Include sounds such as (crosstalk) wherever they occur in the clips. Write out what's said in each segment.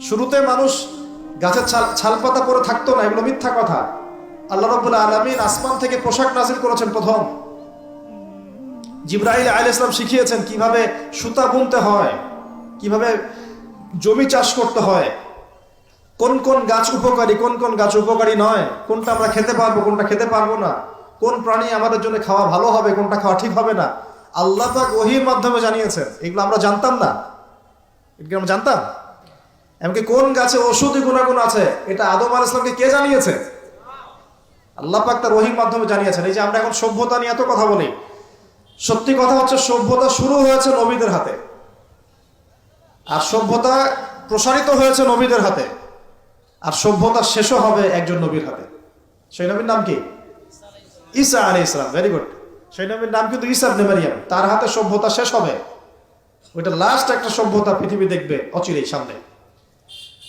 শুরুতে মানুষ গাছের ছাল, ছালপাতা পরে থাকতো না, এগুলো মিথ্যা কথা। আল্লাহ রব্বুল আলমিন আসমান থেকে পোশাক নাজিল করেছেন প্রথম। জিব্রাহিল আল ইসলাম শিখিয়েছেন কীভাবে সুতা বুনতে হয়, কীভাবে জমি চাষ করতে হয়। কোন কোন গাছ উপকারী, কোন কোন গাছ উপকারী নয়, কোনটা আমরা খেতে পারব, কোনটা খেতে পারব না। কোন প্রাণী আমাদের জন্য খাওয়া ভালো হবে, কোনটা খাওয়া ঠিক হবে না। আল্লাহ পাক ওহির মাধ্যমে জানিয়েছেন। এগুলো আমরা জানতাম না। এগুলো আমরা জানতাম? এমনকি কোন গাছে ওষুধি গুণাগুণ আছে? এটা আদম আল ইসলামকে কে জানিয়েছে? আল্লাহ পাক তার ওহির মাধ্যমে জানিয়েছেন। এই যে আমরা এখন সভ্যতা নিয়ে এত কথা বলি, সত্যি কথা হচ্ছে সভ্যতা শুরু হয়েছে নবীদের হাতে। আর সভ্যতা প্রসারিত হয়েছে নবীদের হাতে। আর সভ্যতা শেষও হবে একজন নবীর হাতে। সেই নবীর নাম কি? ঈসা আলী ইসলাম ভেরি গুড সেই নবীর নাম কিন্তু ঈসা ইবনে মারিয়াম। তার হাতে সভ্যতা শেষ হবে। ওইটা লাস্ট একটা সভ্যতা পৃথিবী দেখবে অচিরেই সামনে।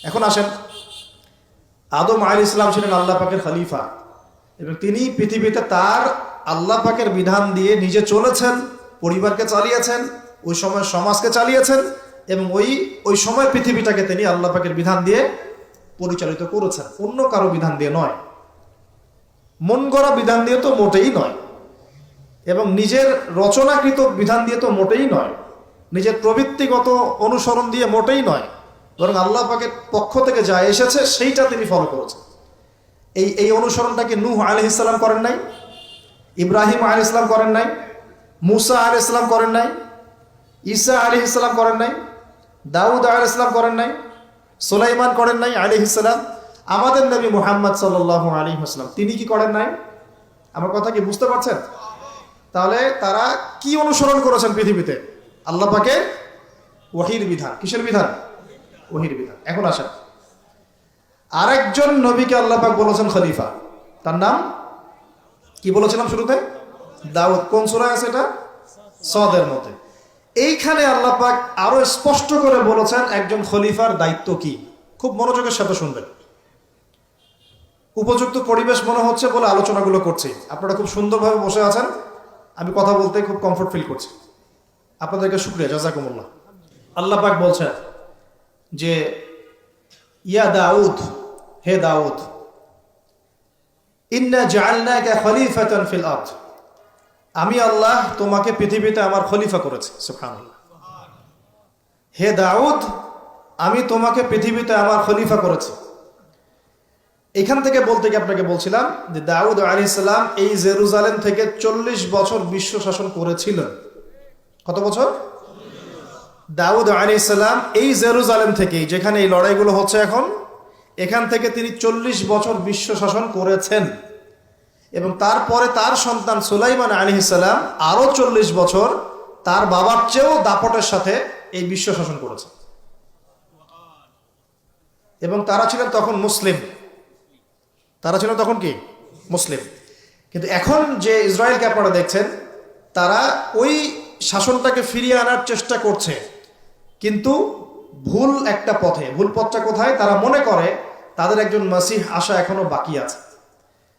এখন আসেন। আদম আলী ইসলাম ছিলেন আল্লাহ পাকের খলিফা এবং তিনি পৃথিবীতে তার আল্লাহ পাকের বিধান দিয়ে নিজে চলেছেন, পরিবারকে চালিয়েছেন, ওই সময় সমাজকে চালিয়েছেন এবং ওই ওই সময় পৃথিবীটাকে তিনি আল্লাহ পাকের বিধান দিয়ে পরিচালিত করেছেন। অন্য কারও বিধান দিয়ে নয়। মন গড়া বিধান দিয়ে তো মোটেই নয়। এবং নিজের রচনাকৃত বিধান দিয়ে তো মোটেই নয়। নিজের প্রবৃত্তিগত অনুসরণ দিয়ে মোটেই নয়। বরং আল্লাহ পাকের পক্ষ থেকে যা এসেছে, সেইটা তিনি ফলো করেছেন। এই এই অনুসরণটাকে নূহ আলহ ইসলাম করেন নাই? ইব্রাহিম আল ইসলাম করেন নাই? মুসা আল ইসলাম করেন নাই? ঈসা আলী ইসলাম করেন নাই? দাউদ আল ইসলাম করেন নাই? সোলাইমান করেন নাই আলী ইসলাম আমাদের নবী মোহাম্মদ সাল আলী ইসলাম তিনি কি করেন নাই? আমার কথা কি বুঝতে পারছেন? তাহলে তারা কি অনুসরণ করেছেন পৃথিবীতে? আল্লাহ পাকে ওহির বিধান। কিসের বিধান? ওহির বিধান। এখন আসেন। আরেকজন নবীকে আল্লাহ পাক বলেছেন খলিফা। তার নাম? কি বলেছিলাম শুরুতে? দাউদ। কোন সুরায় আছে এটা? সদের মতে এইখানে আল্লাহ পাক আরও স্পষ্ট করে বলেছেন একজন খলিফার দায়িত্ব কি। খুব মনোযোগের সাথে শুনবেন। উপযুক্ত পরিবেশ মনে হচ্ছে বলে আলোচনাগুলো করছি। আপনারা খুব সুন্দরভাবে বসে আছেন। আমি কথা বলতে খুব কমফোর্ট ফিল করছি। আপনাদেরকে শুক্রিয়া, জাজাকুমুল্লাহ। আল্লাহ পাক বলছেন যে, ইয়া দাউদ, হে দাউদ, ইন্না জাআলনাকা খলিফাতান ফিল আরদ। আমি আল্লাহ তোমাকে পৃথিবীতে আমার খলিফা করেছি, সুবহানাল্লাহ। হে দাউদ, আমি তোমাকে পৃথিবীতে আমার খলিফা করেছি। এখান থেকে বলতে গিয়ে আপনাকে বলছিলাম যে, দাউদ আলী সালাম এই জেরুজালেম থেকে চল্লিশ বছর বিশ্ব শাসন করেছিলেন। কত বছর? দাউদ আলী এই জেরুজালেম থেকেই, যেখানে এই লড়াইগুলো হচ্ছে এখন, এখান থেকে তিনি চল্লিশ বছর বিশ্ব শাসন করেছেন। এবং তারপরে তার সন্তান সুলাইমান আলী সালাম আরও চল্লিশ বছর তার বাবার চেয়েও দাপটের সাথে এই বিশ্ব শাসন করেছে এবং তারা ছিলেন তখন মুসলিম। তারা ছিল তখন কি? মুসলিম। কিন্তু এখন যে ইসরায়েলকে আপনারা দেখছেন, তারা ওই শাসনটাকে ফিরিয়ে আনার চেষ্টা করছে। কিন্তু ভুল একটা পথে, ভুল পথটা কোথায়? তারা মনে করে তাদের একজন মাসিহ আসা এখনও বাকি আছে।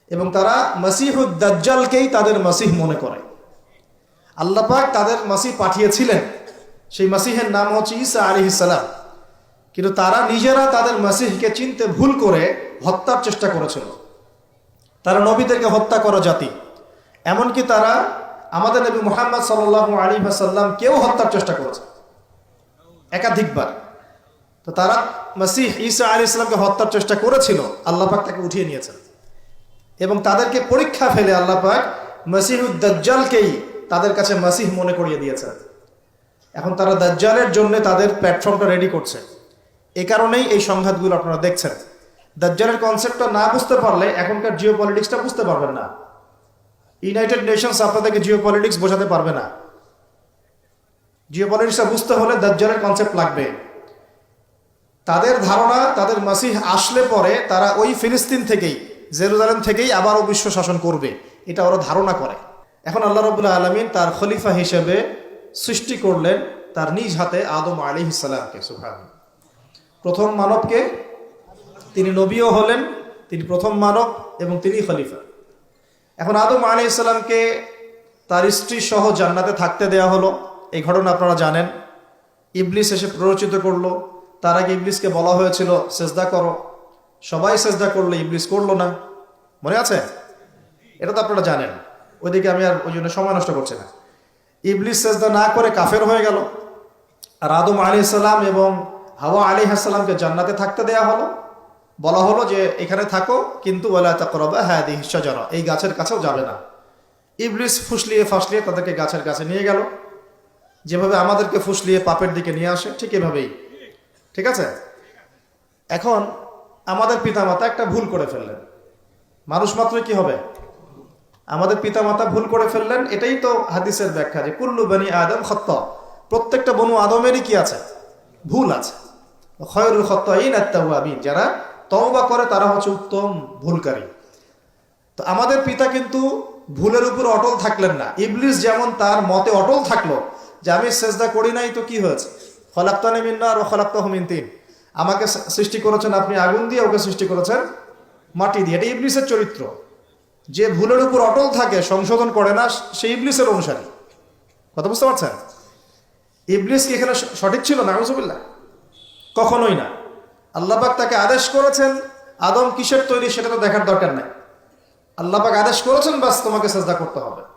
এবং তারা দাজ্জালকেই তাদের মাসিহ মনে করে। আল্লাপাক তাদের মাসিহ পাঠিয়েছিলেন। সেই মাসিহের নাম হচ্ছে ঈসা আলী সালাম। কিন্তু তারা নিজেরা তাদের মাসিহকে চিনতে ভুল করে হত্যার চেষ্টা করেছিল। তারা নবীদেরকে হত্যা করা জাতি। এমনকি তারা আমাদের নবী মোহাম্মদ সাল আলী সাল্লাম কেউ হত্যার চেষ্টা করেছে। একাধিকবার। তো তারা মাসিহ ঈসা আলী ইসলামকে হত্যার চেষ্টা করেছিল আল্লাপাক তাকে উঠিয়ে নিয়েছেন। এবং তাদেরকে পরীক্ষা ফেলে আল্লাপাক মাসিহুদ্দাজ্জালকেই তাদের কাছে মাসিহ মনে করিয়ে দিয়েছেন। এখন তারা দাজ্জালের জন্য তাদের প্ল্যাটফর্মটা রেডি করছে। এ কারণেই এই সংঘাতগুলো আপনারা দেখছেন। দাজ্জালের কনসেপ্টটা না বুঝতে পারলে এখনকার জিও পলিটিক্সটা বুঝতে পারবেন না। ইউনাইটেড নেশনস আপনাদেরকে জিও পলিটিক্স বোঝাতে পারবে না। জিও পলিটিক্সটা বুঝতে হলে দাজ্জালের কনসেপ্ট লাগবে। তাদের ধারণা, তাদের মাসিহ আসলে পরে তারা ওই ফিলিস্তিন থেকেই, জেরুজালেম থেকেই আবারও বিশ্ব শাসন করবে। এটা ওরা ধারণা করে। এখন আল্লাহ রবুল্লাহ আলমিন তার খলিফা হিসেবে সৃষ্টি করলেন তার নিজ হাতে আদম আলী ইসালামকে সুফান প্রথম মানবকে তিনি নবীও হলেন, তিনি প্রথম মানব এবং তিনি খলিফা। এখন আদম আলী ইসলামকে তার স্ত্রী সহ জান্নাতে থাকতে দেয়া হলো। এই ঘটনা আপনারা জানেন। ইবলিস এসে প্ররোচিত করল। তার আগে ইবলিসকে বলা হয়েছিল, সেজদা করো। সবাই সেজদা করল, ইবলিস করল না। মনে আছে? এটা তো আপনারা জানেন। ওইদিকে আমি আর ওই জন্য সময় নষ্ট করছি না। ইবলিস সেজদা না করে কাফের হয়ে গেল। আর আদম আলী সাল্লাম এবং হাওয়া আলী হাসালামকে জান্নাতে থাকতে দেয়া হলো। বলা হলো যে, এখানে থাকো, কিন্তু ওলা তাকরবা হ্যাঁ জরা এই গাছের কাছেও যাবে না। ইবলিস ফুসলিয়ে ফাসলিয়ে তাদেরকে গাছের কাছে নিয়ে গেল। যেভাবে আমাদেরকে ফুসলিয়ে পাপের দিকে নিয়ে আসে, ঠিক এভাবেই। ঠিক আছে? এখন আমাদের পিতামাতা একটা ভুল করে ফেললেন। মানুষ মাত্র কি হবে? আমাদের পিতামাতা ভুল করে ফেললেন, এটাই তো হাদিসের ব্যাখ্যা যে কুল্লু বানি আদম খত্ত। প্রত্যেকটা বনু আদমেরই কি আছে? ভুল আছে। খয়রুল খত্তাইন আত্মাবিন যারা তওবা করে তারা হচ্ছে উত্তম ভুলকারী। তো আমাদের পিতা কিন্তু ভুলের উপর অটল থাকলেন না। ইবলিস যেমন তার মতে অটল থাকল যে আমি সেজদা করি নাই, তো কি হয়েছে? খলাক্তানে মিন্নার ও খলাক্তা হুমিন তিন। আমাকে সৃষ্টি করেছেন আপনি আগুন দিয়ে, ওকে সৃষ্টি করেছেন মাটি দিয়ে। এটা ইবলিসের চরিত্র। যে ভুলের উপর অটল থাকে, সংশোধন করে না, সে ইবলিসের অনুসারী। কথা বুঝতে পারছেন? ইবলিস কি এখানে সঠিক ছিল না? আউজুবিল্লাহ কখনোই না। আল্লাপাক তাকে আদেশ করেছেন, আদম কিসের তৈরি সেটা তো দেখার দরকার নাই। আল্লাপাক আদেশ করেছেন, বাস তোমাকে সেজদা করতে হবে।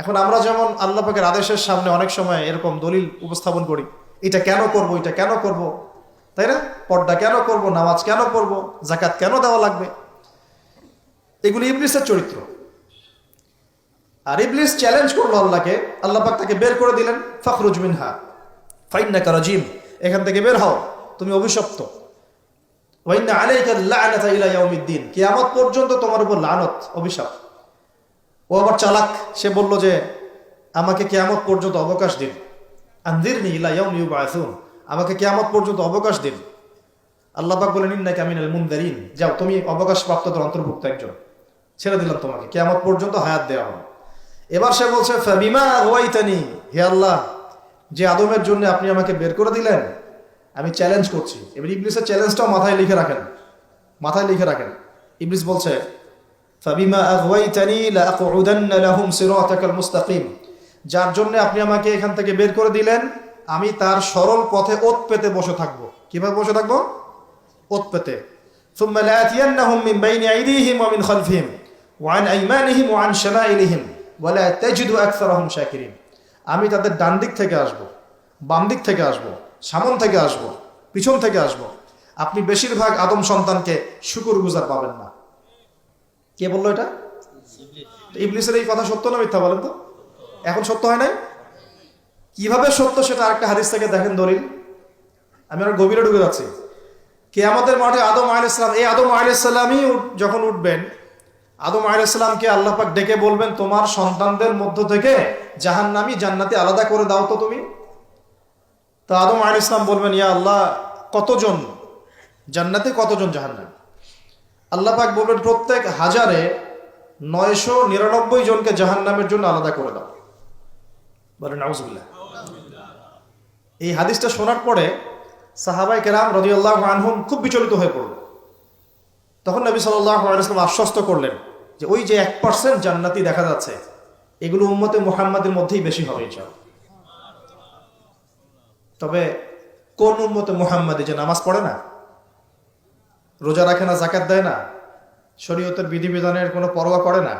এখন আমরা যেমন আল্লাপাকের আদেশের সামনে অনেক সময় এরকম দলিল উপস্থাপন করি, এটা কেন করব, এটা কেন করব, তাই না? পর্দা কেন করব, নামাজ কেন পড়ব জাকাত কেন দেওয়া লাগবে? এগুলি ইবলিসের চরিত্র। আর ইবলিস চ্যালেঞ্জ করল আল্লাহকে, আল্লাহ পাক তাকে বের করে দিলেন, ফখরুজ মিনহা ফাইন্না কারাজিম এখান থেকে বের হও, তুমি অভিশপ্ত। ওয়াইন্না আলাইকা লা'নাতা ইলা ইয়াউমিদ্দিন, কিয়ামত পর্যন্ত তোমার উপর লানত, অভিশাপ। ও আবার চালাক, সে বলল যে, আমাকে কিয়ামত পর্যন্ত অবকাশ দিন। আনজিরনি ইলা ইয়াউমি ইউবাসুন, আমাকে কিয়ামত পর্যন্ত অবকাশ দিন। আল্লাহ পাক বলেন, ইন্নাকা মিনাল মুনদারিন যাও, তুমি অবকাশ প্রাপ্তদের অন্তর্ভুক্ত একজন। ছেড়ে দিলাম তোমাকে, কিয়ামত পর্যন্ত হায়াত দেওয়া হবে। এবার সে বলছে, ফাবিমা ওয়াইতানি হে আল্লাহ, যে আদমের জন্য আপনি আমাকে বের করে দিলেন, আমি চ্যালেঞ্জ করছি। এবার ইবলিসের চ্যালেঞ্জটাও মাথায় লিখে রাখেন, মাথায় লিখে রাখেন। ইবলিস বলছে ফাবিমা আগওয়াইতানি লাআকউদান্না লাহুম সিরাতাকাল মুস্তাকিম যার জন্য আপনি আমাকে এখান থেকে বের করে দিলেন আমি তার সরল পথে ওত পেতে বসে থাকবো কিভাবে বসে থাকবো ওত পেতে ثم لآتينهم من بين أيديهم ومن خلفهم وعن أيمانهم وعن شمائلهم ولا تجد أكثرهم شاكرين আমি তাদের ডান দিক থেকে আসব বাম দিক থেকে আসব সামন থেকে আসব পিছন থেকে আসব আপনি বেশিরভাগ আদম সন্তানকে শুকুর গুজার পাবেন না কে বলল এটা? ইবলিসের এই কথা সত্য না মিথ্যা বলেন তো? এখন সত্য হয় নাই? কীভাবে সত্য সেটা আরেকটা হাদিস থেকে দেখেন দলিল। আমি আর গভীরে ঢুকে যাচ্ছি। কে আমাদের মাঠে আদম আলাইসালাম এই আদম আলাইসাল্লামই যখন উঠবেন, আদম আলাইসাল্লামকে আল্লাহ পাক ডেকে বলবেন, তোমার সন্তানদের মধ্য থেকে জাহান্নামি জান্নাতি আলাদা করে দাও তো তুমি। তো আদম আলাইসালাম বলবেন, ইয়া আল্লাহ, কতজন? জান্নাতে কতজন জাহান্নামী? আল্লাহ পাক বলবেন, প্রত্যেক হাজারে নয়শো নিরানব্বই জনকে জাহান নামের জন্য আলাদা করে দাও। বলেন, নাউজুবিল্লাহ। এই হাদিসটা শোনার পরে সাহাবাই কেরাম রদিউল্লাহ আনহুম খুব বিচলিত হয়ে পড়ল। তখন নবী সাল্লাম আশ্বস্ত করলেন যে, ওই যে এক পার্সেন্ট জান্নাতি দেখা যাচ্ছে, এগুলো উম্মতে মুহাম্মাদের মধ্যেই বেশি হবে ইনশাল তবে কোন উম্মতে মুহাম্মাদি যে নামাজ পড়ে না? রোজা রাখে না জাকাত দেয় না, শরীয়তের বিধিবিধানের কোনো পরোয়া করে না,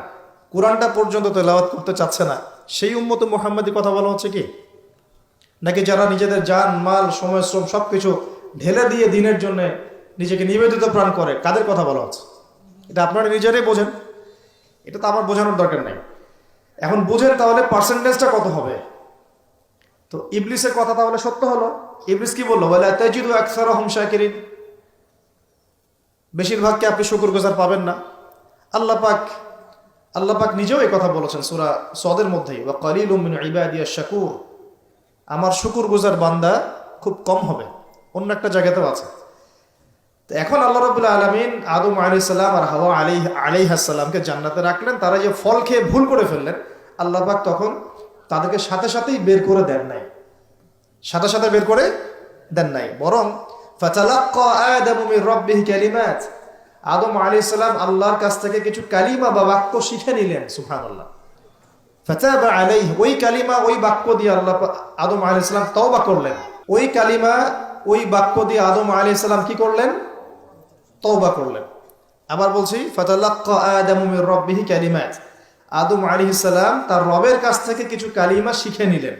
কোরআনটা পর্যন্ত তেলাওয়াত করতে চাচ্ছে না, সেই উম্মতে মুহাম্মাদি কথা বলা হচ্ছে কি? নাকি যারা নিজেদের যান মাল, সময়, শ্রম সবকিছু ঢেলে দিয়ে দিনের জন্য নিজেকে নিবেদিত প্রাণ করে, কাদের কথা বলা হচ্ছে? এটা আপনারা নিজেরাই বোঝেন। এটা তো আমার বোঝানোর দরকার নেই। এখন বুঝেন তাহলে পার্সেন্টেজটা কত হবে? তো ইবলিসের কথা তাহলে সত্য হলো। ইবলিস কি বলল? বলে তেজিদু একসার হম শাকিরিন। বেশিরভাগকে আপনি শুকুর গুজার পাবেন না। আল্লাহ পাক আল্লাহ পাক নিজেও এই কথা বলেছেন সুরা সদের মধ্যেই, ওয়া কালিল মিন ইবাদিয়া শাকুর আমার শুকুর গুজার বান্দা খুব কম হবে। অন্য একটা জায়গাতেও আছে। তো এখন আল্লাহ রবুল্লা আলমিন আদম আলাইসাল্লাম আর হাওয়া আলী আলাইহাসাল্লামকে জান্নাতে রাখলেন। তারা যে ফল খেয়ে ভুল করে ফেললেন, আল্লাহ পাক তখন তাদেরকে সাথে সাথেই বের করে দেন নাই। সাথে সাথে বের করে দেন নাই। বরং আদামু সালাম আল্লাহর কাছ থেকে কিছু কালিমা বা বাক্য শিখে নিলেন, সুবহানাল্লাহ। ফাতাবা আলাইহি, ওই কালিমা, ওই বাক্য দিয়ে আল্লাহ আদম আলাইহিস সালাম তওবা করলেন। ওই কালিমা, ওই বাক্য দিয়ে আদম আলী কি করলেন? তওবা করলেন। আবার বলছি, ফাতালাক্কা আদামু মির রাব্বিহি কালিমাত। আদম সালাম তার রবের কাছ থেকে কিছু কালিমা শিখে নিলেন।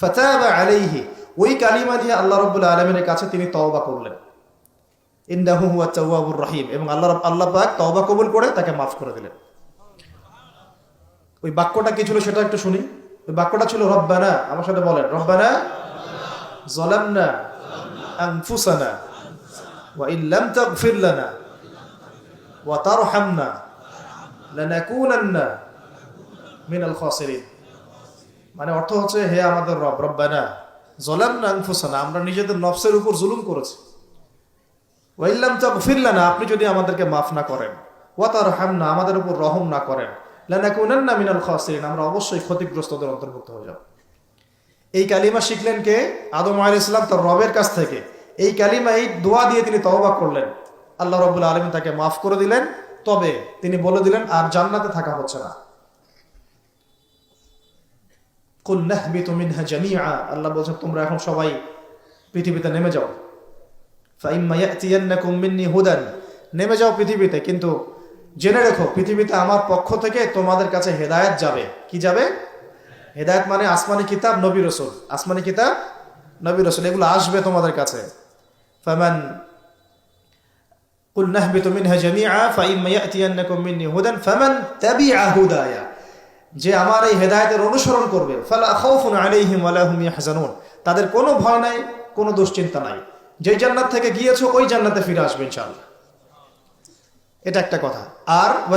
ফাতাবা আলাইহি ওই কালিমা দিয়ে আল্লাহ রাব্বুল আলামিনের কাছে তিনি তওবা করলেন। ইন্নাহু হুয়া রহিম এবং আল্লাহ আল্লাহ পাক তওবা কবুল করে তাকে মাফ করে দিলেন। ওই বাক্যটা কি ছিল সেটা একটু শুনি। ওই বাক্যটা ছিল, রব্বানা আমার সাথে বলেন, রব্বানা জলামনা আনফুসানা ওয়া ইল্লাম তাগফির লানা ওয়া তারহামনা লানাকুনান্না মিনাল খাসিরিন। মানে অর্থ হচ্ছে, হে আমাদের রব, রব্বানা জলামনা আনফুসানা আমরা নিজেদের নফসের উপর জুলুম করেছি। ওয়া ইল্লাম তাগফির লানা, আপনি যদি আমাদেরকে মাফ না করেন ওয়া তারহামনা আমাদের উপর রহম না করেন, লানাকুনান্না মিনাল খাসিরিন, আমরা অবশ্যই ক্ষতিগ্রস্তদের অন্তর্ভুক্ত হয়ে যাব। এই কালিমা শিখলেন কে? আদম আলাইহিস সালাম তার রবের কাছ থেকে। এই কালিমা, এই দোয়া দিয়ে তিনি তওবা করলেন। আল্লাহ রবুল আলমী তাকে মাফ করে দিলেন। তবে তিনি বলে দিলেন, আর জান্নাতে থাকা হচ্ছে না। কুল নাহবিতু মিনহা জামিআ আল্লাহ বলছেন তোমরা এখন সবাই পৃথিবীতে নেমে যাও ফাইম্মা ইয়াতিয়ান্নাকুম মিন্নি হুদান নেমে যাও পৃথিবীতে কিন্তু জেনে রেখো পৃথিবীতে আমার পক্ষ থেকে তোমাদের কাছে হেদায়েত যাবে কি যাবে হেদায়েত মানে আসমানি কিতাব নবী রসুল আসমানি কিতাব নবী রসুল এগুলো আসবে তোমাদের কাছে ফামান قل نهبط منها جميعا فإما يأتينكم مني هدى فمن تبع هدايا যে আমার এই হেদায়েতের অনুসরণ করবে। ফালা হুম তাদের কোনো ভয় নাই, কোনো দুশ্চিন্তা নাই। যে জান্নাত থেকে গিয়েছো, ওই জান্নাতে ফিরে আসবে ইনশাআল্লাহ। এটা একটা কথা। আর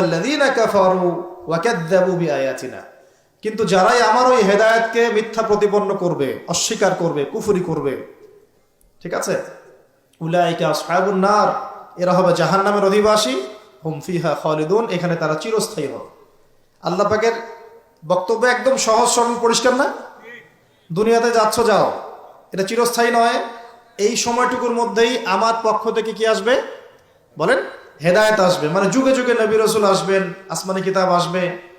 কিন্তু যারাই আমার ওই হেদায়েতকে মিথ্যা প্রতিপন্ন করবে, অস্বীকার করবে, কুফরি করবে, ঠিক আছে? নার। এরা হবে জাহান্নামের অধিবাসী। হুম ফিহা খালিদুন। এখানে তারা চিরস্থায়ী হবে। আল্লাহ পাকের বক্তব্য একদম সহজ, সরল, পরিষ্কার না? দুনিয়াতে যাচ্ছ, যাও। এটা চিরস্থায়ী নয়। এই সময়টুকুর মধ্যেই আমার পক্ষ থেকে কি আসবে? বলেন, হেদায়েত আসবে। মানে যুগে যুগে নবী রসুল আসবেন, আসমানি কিতাব আসবে।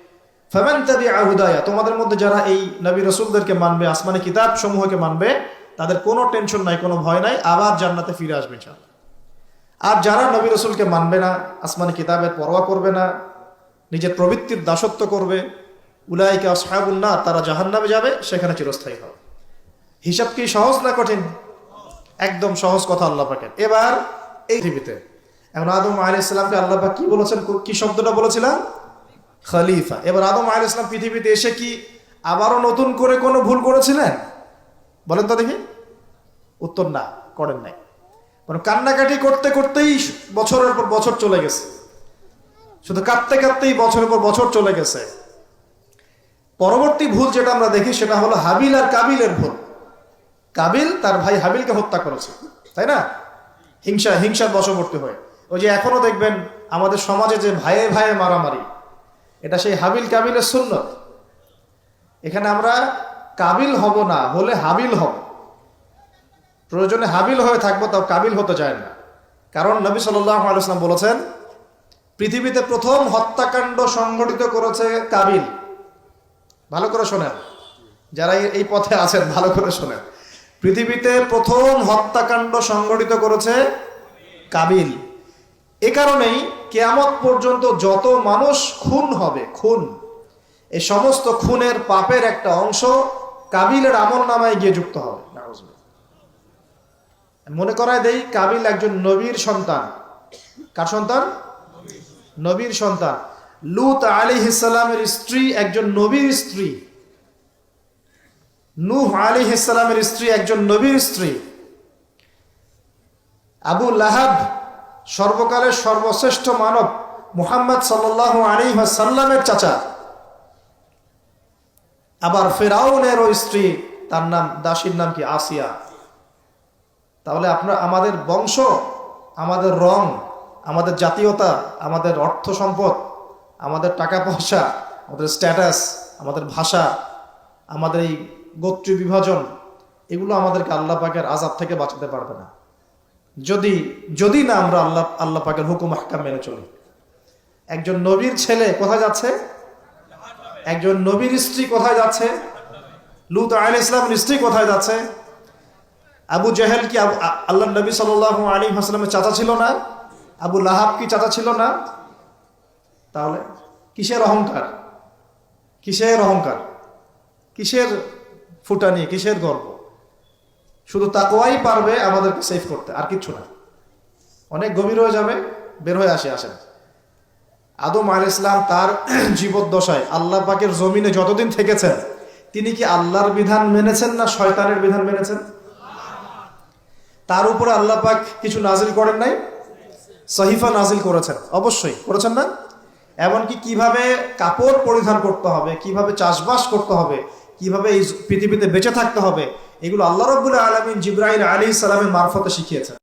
ফামান তাবি আহুদায়া তোমাদের মধ্যে যারা এই নবী রসুলদেরকে মানবে, আসমানি কিতাব সমূহকে মানবে, তাদের কোনো টেনশন নাই, কোনো ভয় নাই, আবার জান্নাতে ফিরে আসবে আর যারা নবী রসুলকে মানবে না, আসমানি কিতাবের পরোয়া করবে না, নিজের প্রবৃত্তির দাসত্ব করবে উলাইকে আসহাবুল্না তারা জাহান্নামে যাবে, সেখানে চিরস্থায়ী হবে। হিসাব কি সহজ না কঠিন? একদম সহজ কথা আল্লাহ পাকের। এবার এই পৃথিবীতে, এখন আদম আলী ইসলামকে আল্লাহ পাক কি বলেছেন? কি শব্দটা বলেছিলাম? খলিফা। এবার আদম আলী ইসলাম পৃথিবীতে এসে কি আবারও নতুন করে কোনো ভুল করেছিলেন? বলেন তো দেখি। উত্তর না, করেন নাই। মানে কান্নাকাটি করতে করতেই বছরের পর বছর চলে গেছে। শুধু কাঁদতে কাঁদতেই বছরের পর বছর চলে গেছে। পরবর্তী ভুল যেটা আমরা দেখি সেটা হলো হাবিল আর কাবিলের ভুল। কাবিল তার ভাই হাবিলকে হত্যা করেছে, তাই না? হিংসা, হিংসার বশবর্তী হয়ে। ওই যে এখনও দেখবেন আমাদের সমাজে যে ভাইয়ে ভাইয়ে মারামারি, এটা সেই হাবিল কাবিলের সুন্নত। এখানে আমরা কাবিল হব না, হলে হাবিল হব। প্রয়োজনে হাবিল হয়ে থাকব, তাও কাবিল হতে চায় না। কারণ নবী সাল্লাম বলেছেন, পৃথিবীতে প্রথম হত্যাকাণ্ড সংগঠিত করেছে কাবিল। ভালো করে শোনেন। যারা এই- পথে আছেন, ভালো করে শোনেন। পৃথিবীতে প্রথম হত্যাকাণ্ড সংগঠিত করেছে কাবিল। এ কারণেই কেয়ামত পর্যন্ত যত মানুষ খুন হবে, খুন। এই সমস্ত খুনের পাপের একটা অংশ কাবিলের আমল নামায় গিয়ে যুক্ত হবে। মনে করায় দেই, কাবিল একজন নবীর সন্তান। কার সন্তান? নবীর সন্তান। লুত আলী স্ত্রী একজন নবীর স্ত্রী। নূহ আলী স্ত্রী একজন নবীর স্ত্রী। আবু লাহাব সর্বকালের সর্বশ্রেষ্ঠ মানব মুহাম্মদ সাল্লাহ আলী সাল্লামের চাচা। আবার ফেরাউনের ও স্ত্রী, তার নাম, দাসীর নাম কি? আসিয়া। তাহলে আপনার, আমাদের বংশ, আমাদের রং, আমাদের জাতীয়তা, আমাদের অর্থ সম্পদ আমাদের টাকা পয়সা আমাদের স্ট্যাটাস আমাদের ভাষা, আমাদের এই গোত্রীয় বিভাজন, এগুলো আমাদেরকে আল্লাহ পাকের আজাব থেকে বাঁচাতে পারবে না। যদি যদি না আমরা আল্লাহ আল্লাহ পাকের হুকুম হাক্কাম মেনে চলি। একজন নবীর ছেলে কোথায় যাচ্ছে? একজন নবীর স্ত্রী কোথায় যাচ্ছে? লুত আল ইসলামের স্ত্রী কোথায় যাচ্ছে? আবু জাহেল কি আল্লাহ নবী সাল আলী হাসলামের চাচা ছিল না? আবু লাহাব কি চাচা ছিল না? তাহলে কিসের অহংকার? কিসের অহংকার? কিসের ফুটানি? কিসের গর্ব শুধু তাকওয়াই পারবে আমাদেরকে সেভ করতে, আর কিচ্ছু না। অনেক গভীর হয়ে যাবে, বের হয়ে আসে আসেন আদম আল ইসলাম তার (clears throat) জীবদ্দশায় আল্লাহ পাকের জমিনে যতদিন থেকেছেন, তিনি কি আল্লাহর বিধান মেনেছেন না শয়তানের বিধান মেনেছেন? তার উপরে আল্লাহ পাক কিছু নাজিল করেন নাই? সহিফা নাজিল করেছেন। অবশ্যই করেছেন না? এমনকি কীভাবে কাপড় পরিধান করতে হবে, কীভাবে চাষবাস করতে হবে, কীভাবে এই পৃথিবীতে বেঁচে থাকতে হবে, এগুলো আল্লাহ রবুল্লা আলমিন জিব্রাহিল আলী সালামের মারফতে শিখিয়েছেন।